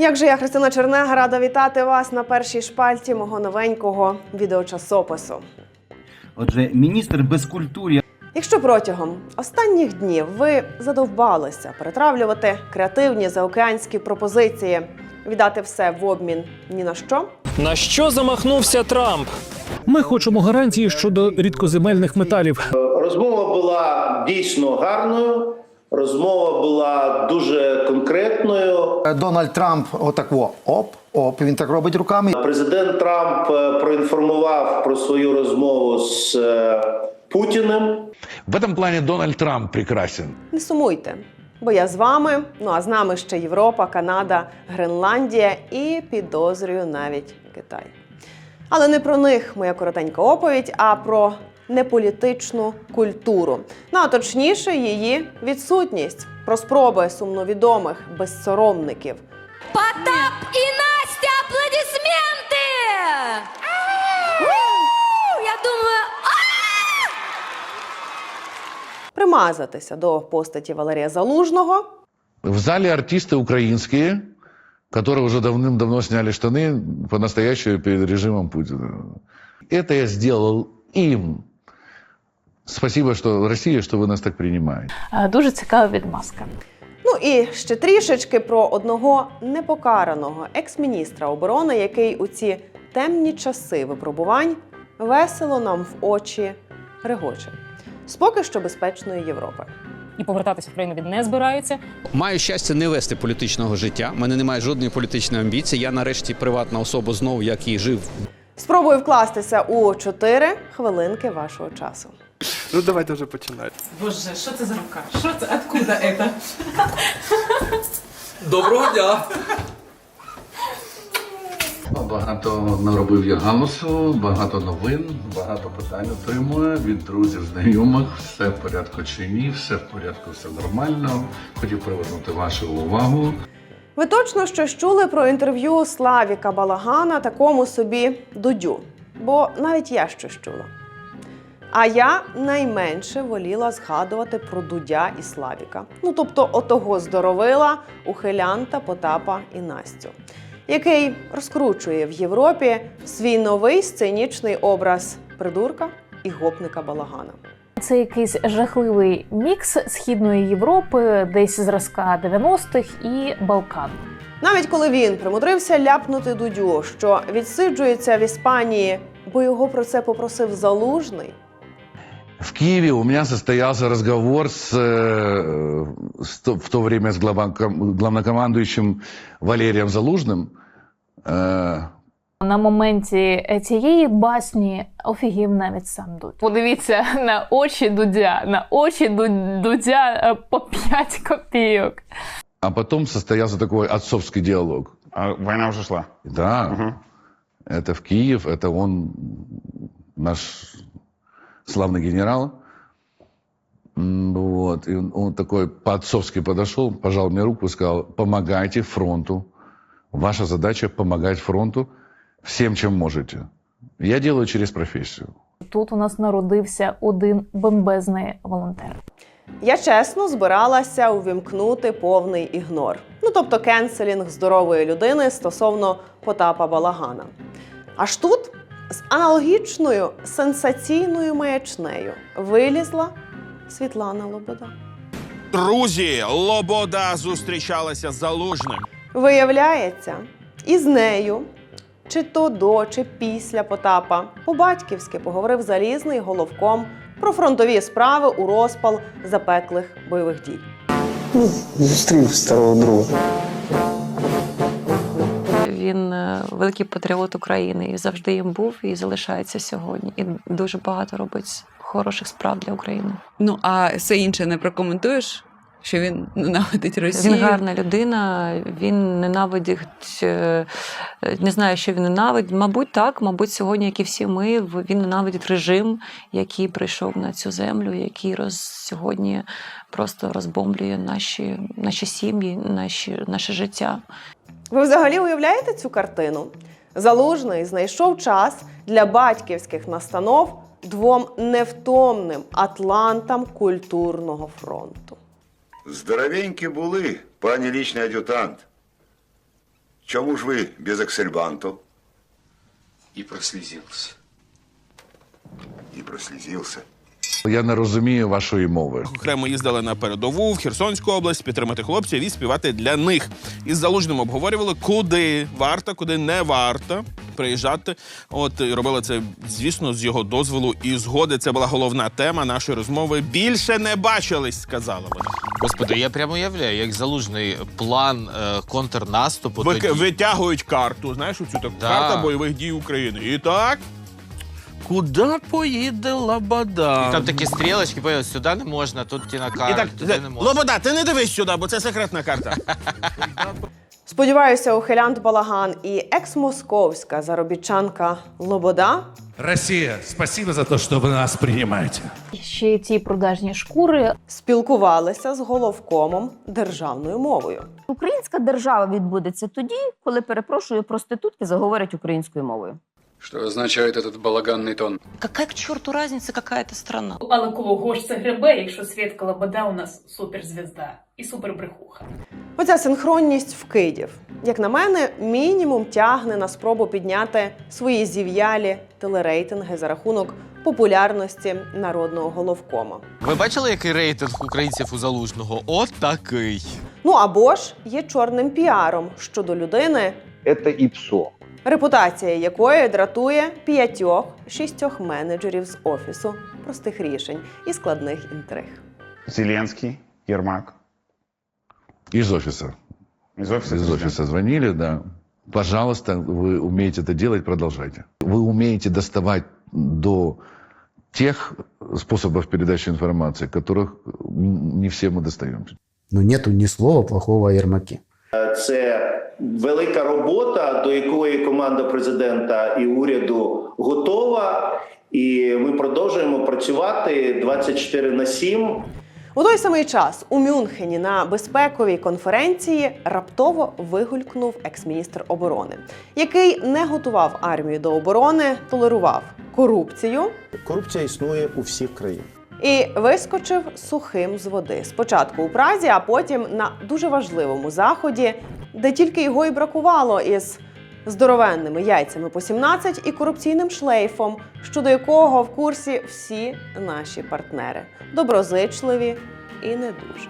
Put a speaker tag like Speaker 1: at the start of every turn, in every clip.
Speaker 1: Як же я, Христина Чернега, рада вітати вас на першій шпальті мого новенького відеочасопису.
Speaker 2: Отже, міністр безкультур'я
Speaker 1: Якщо протягом останніх днів ви задовбалися перетравлювати креативні заокеанські пропозиції, віддати все в обмін ні на що,
Speaker 3: На що замахнувся Трамп?
Speaker 4: Ми хочемо гарантії щодо рідкоземельних металів.
Speaker 5: Розмова була дійсно гарною. Розмова була дуже конкретною.
Speaker 6: Дональд Трамп отако оп, оп, він так робить руками.
Speaker 5: Президент Трамп е, проінформував про свою розмову з е, Путіним.
Speaker 7: В этом плане Дональд Трамп прекрасен.
Speaker 1: не сумуйте. Бо я з вами, ну а з нами ще Європа, Канада, Гренландія і підозрюю навіть Китай. Але не про них моя коротенька оповідь, а про неполітичну культуру. Ну а точніше, її відсутність, про спроби сумновідомих безсоромників
Speaker 8: Потап и Настя, аплодисменты! У! Я думаю,
Speaker 1: примазатися до постаті Валерія Залужного.
Speaker 7: В зале артисты украинские, которые уже давным-давно сняли штаны по-настоящему перед режимом Путина. Это я сделал им. Спасибо, что Россия, что вы нас так принимаете.
Speaker 9: Е, Дуже цікава відмазка.
Speaker 1: Ну і ще трішечки про одного непокараного екс-міністра оборони, який у ці темні часи випробувань весело нам в очі регоче. З поки що безпечної Європи.
Speaker 10: і повертатися в Україну він не збирається.
Speaker 11: Маю щастя не вести політичного життя. У мене немає жодної політичної амбіції. Я нарешті приватна особа знову, як і жив
Speaker 1: Спробую вкластися у чотири хвилинки вашого часу.
Speaker 12: Ну давайте вже починати.
Speaker 10: Боже, що це за рука? Що це? Откуда це?
Speaker 3: Доброго дня!
Speaker 7: Багато наробив я галасу, багато новин, багато питань отримую від друзів, знайомих. Все в порядку чи ні, все в порядку, все нормально. Хотів привернути вашу увагу.
Speaker 1: Ви точно щось чули про інтерв'ю Славіка Балагана такому собі Дудю, бо навіть я щось чула. А я найменше воліла згадувати про Дудя і Славіка. Ну тобто отого здоровила ухилянта Потапа і Настю, який розкручує в Європі свій новий сценічний образ придурка і гопника Балагана.
Speaker 9: Це якийсь жахливий мікс східної Європи, десь зразка 90-х і Балкан.
Speaker 1: Навіть коли він примудрився ляпнути Дудю, що відсиджується в Іспанії, бо його про це попросив залужний.
Speaker 7: В Киеве у меня состоялся разговор с, э, с то- в то время с главаком- главнокомандующим Валерием Залужным. Э,
Speaker 9: На моменті цієї басні офігів навіть сам Дудь. Подивіться на очі Дудя, на очі Ду- Дудя е, по 5 копійок.
Speaker 7: А потом состоялся такой отцовский диалог.
Speaker 12: А війна вже йшла.
Speaker 7: Да, это в Киев, это он, наш славный генерал. Вот, и он, он такой по-отцовски подошел, пожал мне руку и сказал, помогайте фронту. Ваша задача помогать фронту всем, чем можете. Я делаю через профессию.
Speaker 9: Тут у нас народився один бомбезний волонтер.
Speaker 1: Я чесно збиралася увімкнути повний ігнор. Ну тобто кенселінг здорової людини стосовно Потапа Балагана. Аж тут аналогічною сенсаційною маячнею вилізла Світлана Лобода.
Speaker 12: Друзі, Лобода зустрічалася з залужним.
Speaker 1: Виявляється, із нею, чи то до, чи після Потапа, по-батьківськи поговорив залізний головком про фронтові справи у розпал запеклих бойових дій.
Speaker 6: Зустрів старого друга.
Speaker 8: Великий патріот України і завжди їм був і залишається сьогодні. І дуже багато робить хороших справ для України.
Speaker 10: Ну а все інше не прокоментуєш, що він ненавидить Росію.
Speaker 8: Він гарна людина, він ненавидить, е, е, не знаю, що він ненавидить. Мабуть, так, мабуть, сьогодні, як і всі ми, він ненавидить режим, який прийшов на цю землю, який роз, сьогодні просто розбомблює наші, наші сім'ї, наші, наше життя.
Speaker 1: Ви взагалі уявляєте цю картину? Залужний знайшов час для батьківських настанов двом невтомним атлантам культурного фронту.
Speaker 13: Здоровенькі були, пані лічний ад'ютант. Чому ж ви без аксельбанту?
Speaker 12: І прослізився.
Speaker 13: І прослізився.
Speaker 7: Я не розумію вашої мови.
Speaker 12: Окремо їздили на передову в Херсонську область підтримати хлопців і співати для них. Із залужним обговорювали, куди варто, куди не варто приїжджати. От і робили це, звісно, з його дозволу і згоди. Це була головна тема нашої розмови. Більше не бачились, сказала вона.
Speaker 3: Господи, я прямо уявляю, як залужний план е, контрнаступу.
Speaker 12: Ви,
Speaker 3: тоді.
Speaker 12: витягують карту. Знаєш, оцю таку
Speaker 3: Да.
Speaker 12: карта бойових дій України. І так. Куди поїде Лабада?
Speaker 3: І там такі стрілочки, поняв, сюди не можна, тут ті на
Speaker 12: І
Speaker 3: карті, туди не можна.
Speaker 12: Лобода, ти не дивись сюди, бо це секретна карта.
Speaker 1: Сподіваюся, ухилянт Балаган і екс-московська заробітчанка Лобода
Speaker 14: Россия, спасибо за то, что вы нас принимаете.
Speaker 9: Ще ті продажні шкури.
Speaker 1: спілкувалися з головкомом державною мовою.
Speaker 15: Українська держава відбудеться тоді, коли перепрошую проститутки заговорять українською мовою.
Speaker 12: Що означає цей балаганний тон?
Speaker 8: Яка к чорту різниця, яка це страна?
Speaker 9: Але кого ж це гребе, якщо Свідка Лобода у нас суперзвізда і супербрехуха?
Speaker 1: Оця синхронність вкидів, як на мене, мінімум тягне на спробу підняти свої зів'ялі телерейтинги за рахунок популярності народного головкома.
Speaker 3: Ви бачили, який рейтинг українців у залужного? От такий.
Speaker 1: Ну або ж є чорним піаром щодо людини,
Speaker 5: Це і псо
Speaker 1: репутація якої дратує п'ятьох шістьох менеджерів з офісу простих рішень і складних інтриг.
Speaker 12: Зеленський, Єрмак.
Speaker 7: Из офиса.
Speaker 12: Із офісу.
Speaker 7: Из офиса звонили, да. Пожалуйста, вы умеете это делать, продолжайте. Вы умеете доставать до тех способов передачи информации, которых м, не все мы достаем.
Speaker 6: Ну нету ні слова плохого о Єрмакі.
Speaker 5: Це велика робота, до якої команда президента і уряду готова. І ми продовжуємо працювати 24 на 7.
Speaker 1: У той самий час у Мюнхені на безпековій конференції раптово вигулькнув екс-міністр оборони, який не готував армію до оборони, толерував корупцію
Speaker 6: Корупція існує у всіх країнах.
Speaker 1: І вискочив сухим з води. Спочатку у Празі, а потім на дуже важливому заході, де тільки його й бракувало із здоровенними яйцями по 17 і корупційним шлейфом, щодо якого в курсі всі наші партнери доброзичливі і не дуже.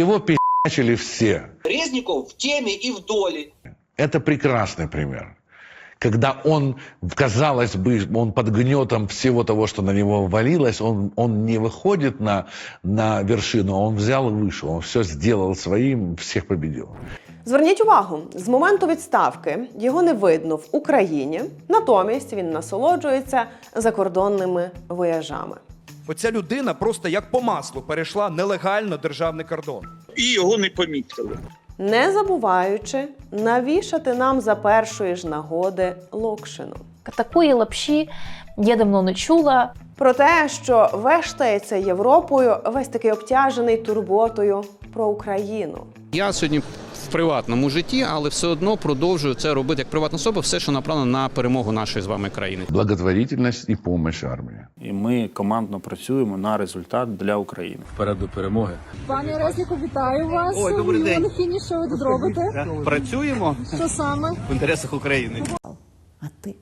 Speaker 7: Его пи***чили все.
Speaker 3: Резніков в темі і в долі.
Speaker 7: Это прекрасный пример Когда он, казалось бы, он под гнетом всего того, что на него валилось, он, он не выходит на, на вершину, он взял и вышел, он все сделал своим, всех победил.
Speaker 1: Зверніть увагу, з моменту відставки його не видно в Україні, натомість він насолоджується закордонними вояжами.
Speaker 14: Оця людина просто як по маслу перейшла нелегально державний кордон.
Speaker 3: І його не помітили.
Speaker 1: не забуваючи навішати нам за першої ж нагоди локшину.
Speaker 9: Такої лапші я давно не чула.
Speaker 1: Про те, що вештається Європою, весь такий обтяжений турботою про Україну.
Speaker 11: Я сьогодні в приватному житті, але все одно продовжую це робити як приватна особа, все, що направлено на перемогу нашої з вами країни.
Speaker 7: Благотворительность и помощь армии.
Speaker 14: І ми командно працюємо на результат для України.
Speaker 3: Вперед до перемоги.
Speaker 15: Пане Резніку, вітаю вас.
Speaker 3: Ой, добрий день.
Speaker 15: Фіні, що ви тут робите?
Speaker 3: Працюємо
Speaker 15: Що саме?
Speaker 3: в інтересах України.
Speaker 15: А ти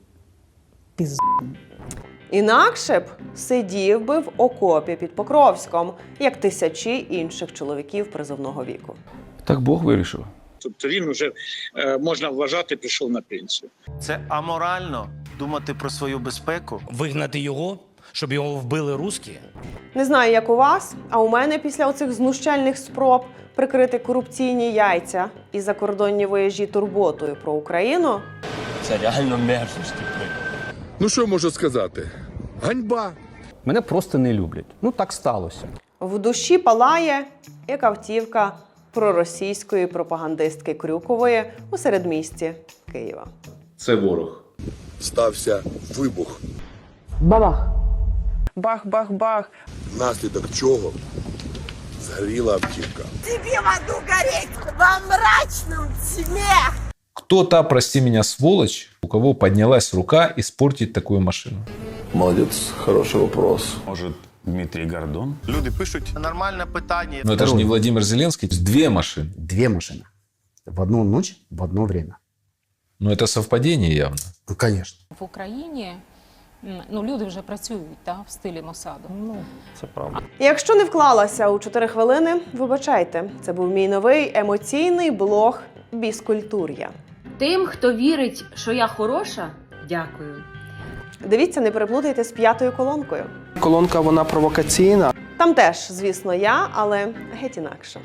Speaker 1: Інакше б сидів би в окопі під Покровськом, як тисячі інших чоловіків призовного віку.
Speaker 3: Так Бог вирішив.
Speaker 14: Тобто він уже можна вважати, пішов на пенсію.
Speaker 3: Це аморально думати про свою безпеку.
Speaker 14: Вигнати його, щоб його вбили русські.
Speaker 1: Не знаю, як у вас, а у мене після оцих знущальних спроб прикрити корупційні яйця і закордонні вояжі турботою про Україну
Speaker 3: Це реально мерзость.
Speaker 13: Ну що можу сказати? Ганьба!
Speaker 3: Мене просто не люблять. Ну так сталося.
Speaker 1: в душі палає як автівка проросійської пропагандистки Крюкової у середмісті Києва.
Speaker 13: Це ворог. Стався вибух,
Speaker 1: Бабах!
Speaker 15: Бах-бах-бах.
Speaker 13: внаслідок чого згоріла автівка.
Speaker 14: Кто та, прости меня, сволочь, у кого поднялась рука испортить такую машину?
Speaker 13: Молодець, хороший вопрос.
Speaker 14: Может, Дмитрий Гордон?
Speaker 3: Люди пишуть нормальне питання.
Speaker 14: Но это же не Владимир Зеленский. Две машины.
Speaker 6: Дві машини. В одну ніч, в одно время.
Speaker 14: Ну, это совпадение явно.
Speaker 6: Конечно.
Speaker 16: В Україні м, ну, люди вже працюють та, в стилі Мосаду. Ну,
Speaker 17: Це правда.
Speaker 1: Якщо не вклалася у 4 хвилини, вибачайте, це був мій новий емоційний блог Біскультур'я.
Speaker 18: Тим, хто вірить, що я хороша, дякую.
Speaker 1: Дивіться, не переплутайте з п'ятою колонкою.
Speaker 17: Колонка вона провокаційна.
Speaker 1: Там теж, звісно, я, але геть інакше.